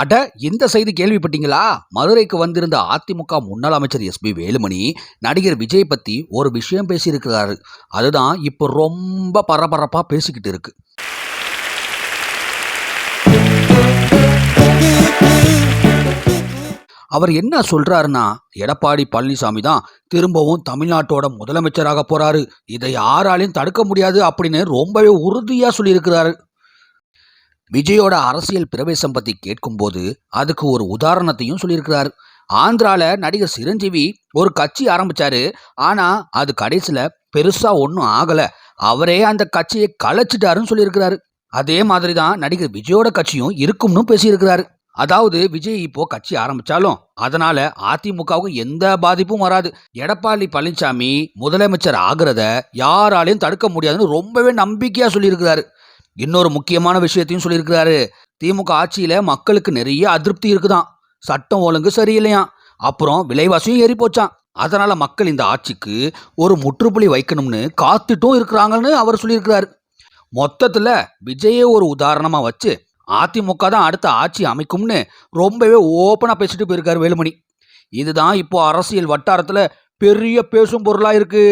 அட இந்த செய்தி கேள்விப்பட்டீங்களா? மதுரைக்கு வந்திருந்த அதிமுக முன்னாள் அமைச்சர் எஸ்பி வேலுமணி நடிகர் விஜய் பத்தி ஒரு விஷயம் பேசியிருக்கிறாரு. அதுதான் இப்போ ரொம்ப பரபரப்பா பேசிக்கிட்டு இருக்கு. அவர் என்ன சொல்றாருன்னா எடப்பாடி பழனிசாமி தான் திரும்பவும் தமிழ்நாட்டோட முதலமைச்சராக போறாரு. இதை யாராலையும் தடுக்க முடியாது அப்படின்னு ரொம்பவே உறுதியா சொல்லியிருக்கிறாரு. விஜயோட அரசியல் பிரவேசம் பத்தி கேட்கும்போது அதுக்கு ஒரு உதாரணத்தையும் சொல்லியிருக்கிறார். ஆந்திரால நடிகர் சிரஞ்சீவி ஒரு கட்சி ஆரம்பிச்சாரு. ஆனா அது கடைசியில பெருசா ஒன்றும் ஆகல. அவரே அந்த கட்சியை கலைச்சிட்டாருன்னு சொல்லியிருக்கிறாரு. அதே மாதிரி தான் நடிகர் விஜயோட கட்சியும் இருக்கும்னு பேசியிருக்கிறாரு. அதாவது விஜய் இப்போ கட்சி ஆரம்பிச்சாலும் அதனால அதிமுகவுக்கு எந்த பாதிப்பும் வராது. எடப்பாடி பழனிசாமி முதலமைச்சர் ஆகிறத யாராலையும் தடுக்க முடியாதுன்னு ரொம்பவே நம்பிக்கையா சொல்லியிருக்கிறாரு. இன்னொரு முக்கியமான விஷயத்தையும் சொல்லியிருக்கிறாரு. திமுக ஆட்சியில மக்களுக்கு நிறைய அதிருப்தி இருக்குதான். சட்டம் ஒழுங்கு சரியில்லையாம். அப்புறம் விலைவாசியும் ஏறி போச்சான் அதனால மக்கள் இந்த ஆட்சிக்கு ஒரு முற்றுப்புள்ளி வைக்கணும்னு காத்துட்டும் இருக்கிறாங்கன்னு அவர் சொல்லியிருக்கிறாரு. மொத்தத்துல விஜயே ஒரு உதாரணமா வச்சு அதிமுக தான் அடுத்த ஆட்சி அமைக்கும்னு ரொம்பவே ஓப்பனா பேசிட்டு போயிருக்காரு வேலுமணி. இதுதான் இப்போ அரசியல் வட்டாரத்துல பெரிய பேசும் பொருளா இருக்கு.